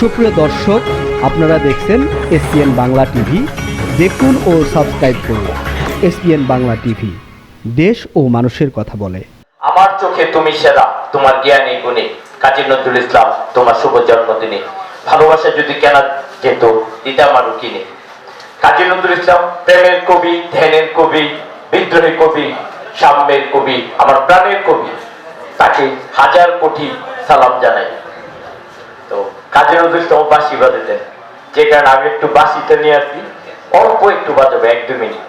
সুপ্রিয় দর্শক, আপনারা দেখছেন এসপিএন বাংলা টিভি। দেখুন ও সাবস্ক্রাইব করুন এসপিএন বাংলা টিভি। দেশ ও মানুষের কথা বলে। আমার চোখে তুমি সেরা, তোমার জ্ঞানী গুণে। কাজী নজরুল ইসলাম, তোমার শুভ জন্মদিনে। ভালোবাসা যদি কেনা যেত দিতাম আরও কিনে কাজী নজরুল ইসলাম, প্রেমের কবি, ধ্যানের কবি, বিদ্রোহী কবি, সাম্যের কবি, আমার প্রাণের কবি। তাকে হাজার কোটি সালাম জানাই। কাজী নজরুল ইসলাম বাজে বাজাতেন যে কারণে আমি একটু বাসিতে নিয়ে আসি, অল্প একটু বাজাবো এক দু মিনিট।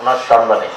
ওনার সম্মানে।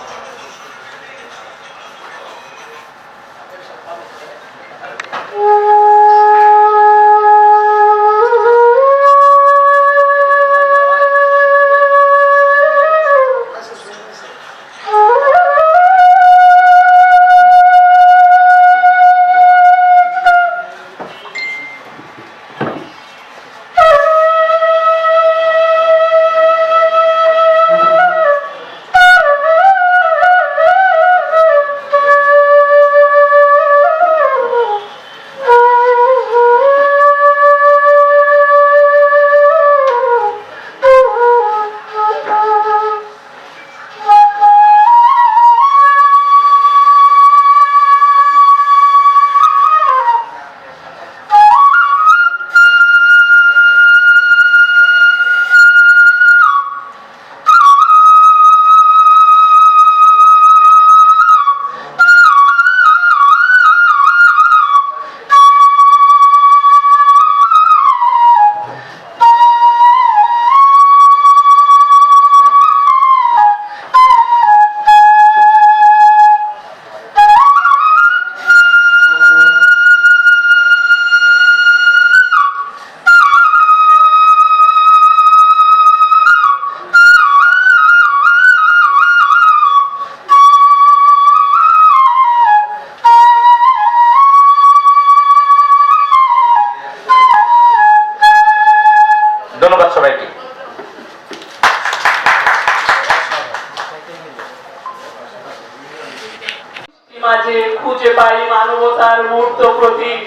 মাঝে খুঁজে পাই মানবতার মূর্ত প্রতীক।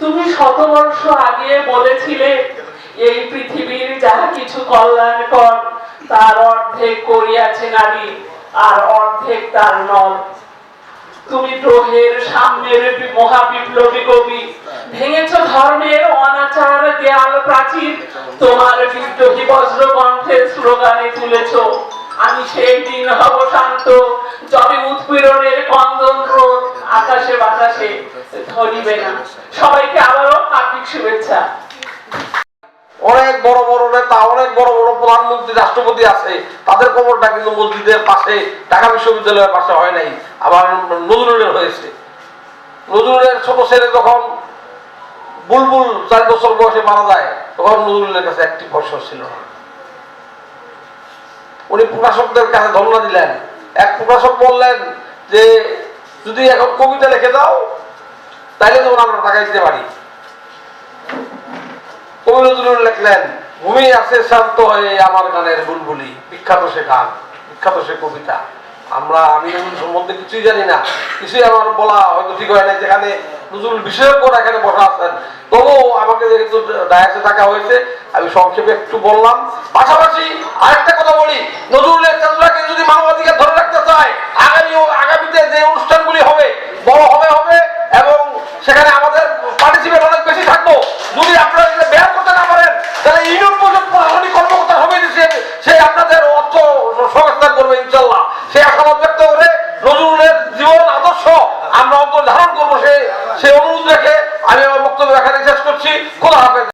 তুমি শতবর্ষ আগে বলেছিলে, এই পৃথিবীর যাহা কিছু কল্যাণকর, তার অর্ধেক করিয়াছে নারী, আর অর্ধেক তার নল তুমি গ্রহের সামনের মহাবিপ্লবী কবি, ভেঙেছ ধর্মের অনাচার দেয়াল প্রাচীর, তোমার বিদ্রোহী বজ্র কণ্ঠের স্লোগানে তুলেছ, আমি সেই দিন হব শান্ত উৎপীড়নের কন্দন আকাশে বাতাসে ধরিবে না। সবাইকে আবারও শুভেচ্ছা। অনেক বড় বড় নেতা, অনেক বড় বড় প্রধানমন্ত্রী, রাষ্ট্রপতি আছে। তাদের কবরটা কিন্তু মসজিদের পাশে, ঢাকা বিশ্ববিদ্যালয়ের পাশে হয় নাই। আবার নজরুলের হয়েছে। নজরুলের ছোট ছেলে যখন বুলবুল চার বছর বয়সে মারা যায়, তখন নজরুলের কাছে একটি পয়সা ছিল না। উনি প্রকাশকদের কাছে ধর্ণা দিলেন। এক প্রকাশক বললেন যে, যদি এখন কবিতা লিখে দাও, তাইলে যেমন আমরা টাকা দিতে পারি। কবি নজরুল লিখলেন, ভূমি আছে শান্ত হয়ে আমার গানের বুলবুলি, বিখ্যাত সে গান, বিখ্যাত সে কবিতা। আমরা, আমি সম্বন্ধে কিছুই জানি না, কিছুই আমার বলা হয়তো ঠিক হয় না যেখানে নজরুল বিশেষজ্ঞরা এখানে বসা আছেন। তবুও আমাকে যেহেতু ডায়াসে থাকা হয়েছে, আমি সংক্ষেপে একটু বললাম। পাশাপাশি আরেকটা কথা বলি, নজরুলের চেতনাকে যদি মানবাধিকার ধরে আগামী আগামীতে যে অনুষ্ঠানগুলি হবে, বড় হবে হবে, এবং সেখানে আমাদের পার্টিসিপেট অনেক বেশি থাকব। যদি আপনারা এটা বের করতে না পারেন, তাহলে ইউনিয়ন পর্যন্ত প্রশাসনিক কর্মকর্তা হবে সে আপনাদের অর্থ সংস্থান করবে ইনশাল্লাহ। সে আশাবাদ ব্যক্ত করে নজরুলের জীবন আদর্শ আমরা অন্তর ধারণ করব সে সে অনুরোধ রেখে আমি আমার বক্তব্য এখানে শেষ করছি। খোলা হাফেজ।